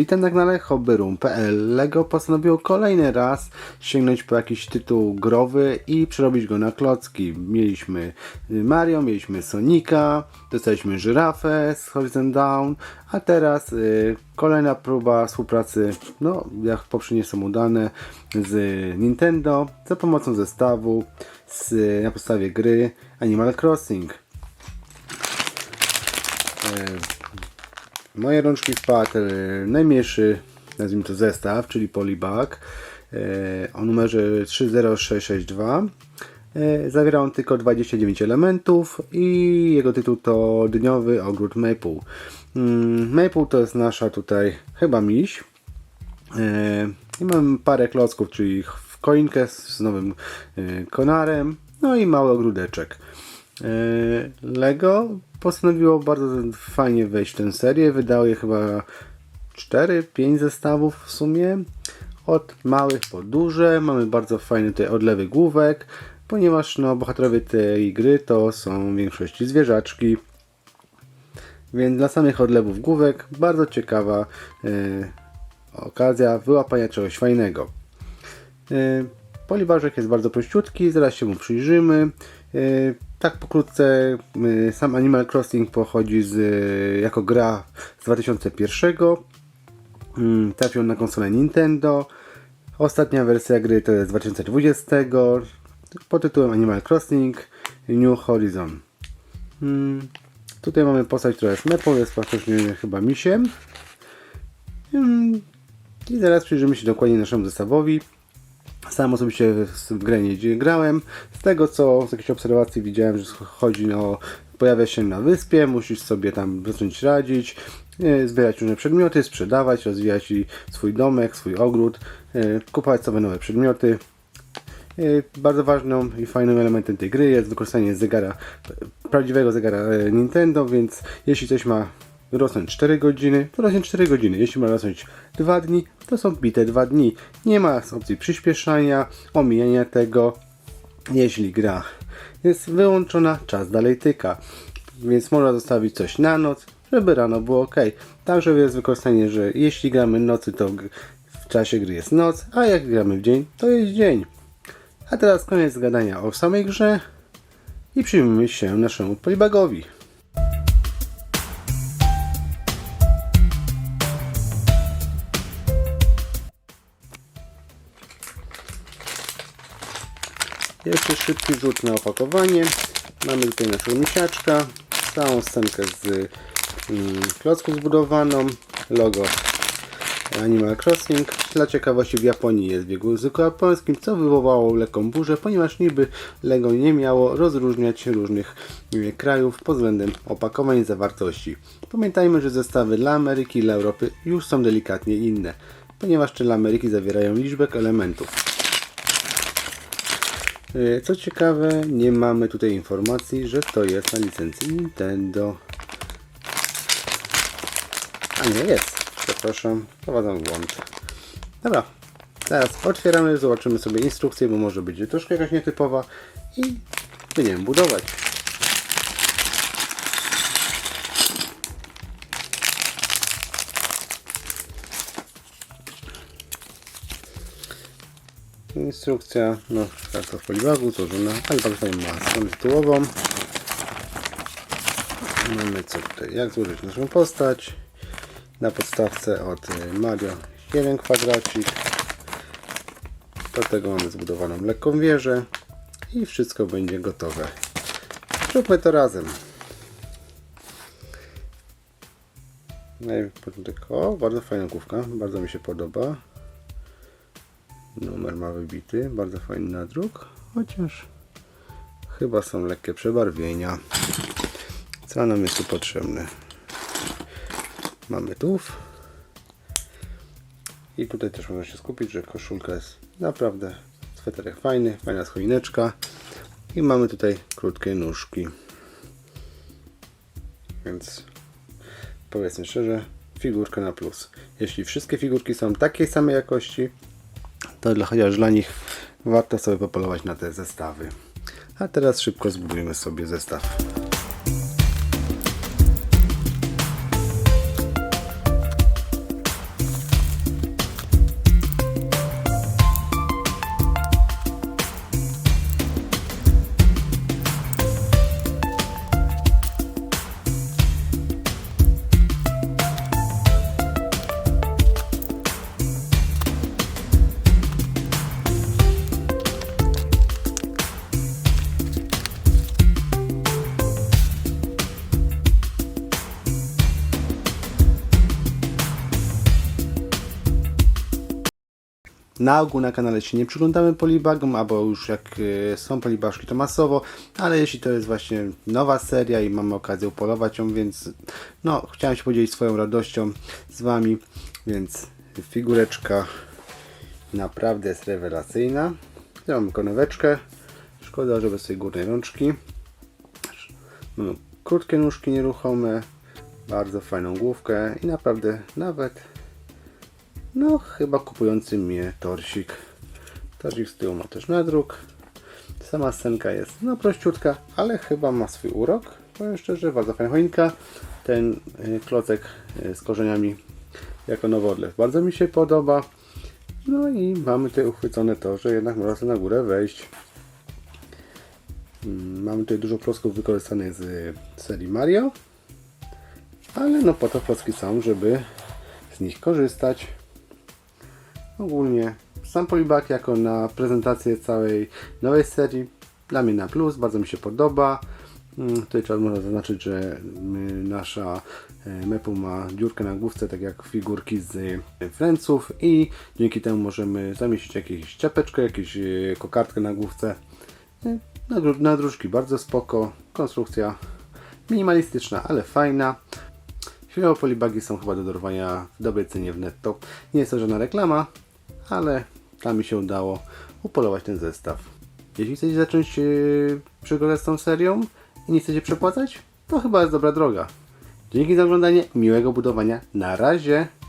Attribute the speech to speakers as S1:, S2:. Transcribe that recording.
S1: Witam na kanale hobbyroom.pl Lego postanowiło kolejny raz sięgnąć po jakiś tytuł growy i przerobić go na klocki. Mieliśmy Mario, mieliśmy Sonika, dostaliśmy żyrafę z Horizon Down, a teraz y, kolejna próba współpracy, no jak poprzednie są udane, z Nintendo za pomocą zestawu z, na podstawie gry Animal Crossing. W moje rączki wpadł e, najmniejszy, nazwijmy to zestaw, czyli Polybag e, o numerze 30662. E, Zawiera on tylko 29 elementów i jego tytuł to Dniowy Ogród Maple. Mm, Maple to jest nasza tutaj chyba miś. E, I mam parę klocków, czyli koinkę z nowym e, konarem, no i mały ogródeczek. E, Lego postanowiło bardzo fajnie wejść w tę serię. Wydało je chyba 4-5 zestawów w sumie. Od małych po duże. Mamy bardzo fajne tutaj odlewy główek, ponieważ no, bohaterowie tej gry to są w większości zwierzaczki. Więc dla samych odlewów główek bardzo ciekawa e, okazja wyłapania czegoś fajnego. E, Poliważek jest bardzo prościutki, zaraz się mu przyjrzymy. E, Tak pokrótce, e, sam Animal Crossing pochodzi z, jako gra z 2001. Mm, Trafił na konsolę Nintendo. Ostatnia wersja gry to jest z 2020 pod tytułem Animal Crossing New Horizon. Mm, Tutaj mamy postać, która jest mepą, jest faktycznie chyba misiem. Mm, I zaraz przyjrzymy się dokładnie naszemu zestawowi. Sam osobiście w grę nie grałem. Z tego co z jakichś obserwacji widziałem, że chodzi o pojawia się na wyspie, musisz sobie tam zacząć radzić, e, zbierać różne przedmioty, sprzedawać, rozwijać swój domek, swój ogród, e, kupować sobie nowe przedmioty. E, Bardzo ważnym i fajnym elementem tej gry jest wykorzystanie zegara, prawdziwego zegara Nintendo, więc jeśli coś ma rosnąć 4 godziny, to rośnie 4 godziny. Jeśli ma rosnąć 2 dni, to są bite 2 dni. Nie ma opcji przyspieszania, omijania tego. Jeśli gra jest wyłączona, czas dalej tyka. Więc można zostawić coś na noc, żeby rano było ok. Także jest wykorzystanie, że jeśli gramy nocy, to w czasie gry jest noc, a jak gramy w dzień, to jest dzień. A teraz koniec gadania o samej grze i przyjmijmy się naszemu polibagowi. Jeszcze szybki rzut na opakowanie. Mamy tutaj naszego misiaczka, całą scenkę z mm, klocków zbudowaną, logo Animal Crossing. Dla ciekawości w Japonii jest w języku japońskim, co wywołało lekką burzę, ponieważ niby Lego nie miało rozróżniać różnych e, krajów pod względem opakowań i zawartości. Pamiętajmy, że zestawy dla Ameryki i dla Europy już są delikatnie inne, ponieważ te dla Ameryki zawierają liczbę elementów. E, Co ciekawe, nie mamy tutaj informacji, że to jest na licencji Nintendo. A nie, jest. Przepraszam, prowadzę błąd. Dobra, teraz otwieramy, zobaczymy sobie instrukcję, bo może być troszkę jakaś nietypowa i będziemy budować. Instrukcja, no tak to w polibagu złożona, ale bardzo fajnie ma stronę tytułową. Mamy co tutaj, jak złożyć naszą postać. Na podstawce od y, Mario jeden kwadracik. Do tego mamy zbudowaną lekką wieżę i wszystko będzie gotowe. Zróbmy to razem. Na początek, o, bardzo fajna główka, bardzo mi się podoba. Numer ma wybity, bardzo fajny nadruk, chociaż chyba są lekkie przebarwienia. Co nam jest tu potrzebne? Mamy tuf. I tutaj też można się skupić, że koszulka jest naprawdę sweterek fajny, fajna choineczka. I mamy tutaj krótkie nóżki. Więc powiedzmy szczerze, figurka na plus. Jeśli wszystkie figurki są takiej samej jakości, to dla, chociaż dla nich warto sobie popolować na te zestawy. A teraz szybko zbudujemy sobie zestaw. Na ogół na kanale się nie przyglądamy polibagom, albo już jak y, są polibaszki to masowo, ale jeśli to jest właśnie nowa seria i mamy okazję upolować ją, więc no chciałem się podzielić swoją radością z Wami, więc figureczka naprawdę jest rewelacyjna. Ja mam koneweczkę, szkoda, że bez tej górnej rączki. Krótkie nóżki nieruchome, bardzo fajną główkę i naprawdę nawet no, chyba kupujący mnie torsik. Torsik z tyłu ma też nadruk. Sama scenka jest no prościutka, ale chyba ma swój urok. Powiem szczerze, bardzo fajna choinka. Ten y, klocek y, z korzeniami jako nowy odlew bardzo mi się podoba. No i mamy tutaj uchwycone to, że jednak można na górę wejść. Mm, Mamy tutaj dużo klocków wykorzystanych z serii Mario. Ale no po to klocki są, żeby z nich korzystać. Ogólnie sam polibak jako na prezentację całej nowej serii dla mnie na plus, bardzo mi się podoba. Mm, Tutaj trzeba można zaznaczyć, że nasza e, Mepu ma dziurkę na główce, tak jak figurki z e, Friendsów i dzięki temu możemy zamieścić jakąś czapeczkę, jakąś e, kokardkę na główce. Nadróżki bardzo spoko, konstrukcja minimalistyczna, ale fajna. Chwilowo polibagi są chyba do dorwania w dobrej cenie w netto. Nie jest to żadna reklama, ale tam mi się udało upolować ten zestaw. Jeśli chcecie zacząć yy, przygodę z tą serią i nie chcecie przepłacać, to chyba jest dobra droga. Dzięki za oglądanie, miłego budowania. Na razie!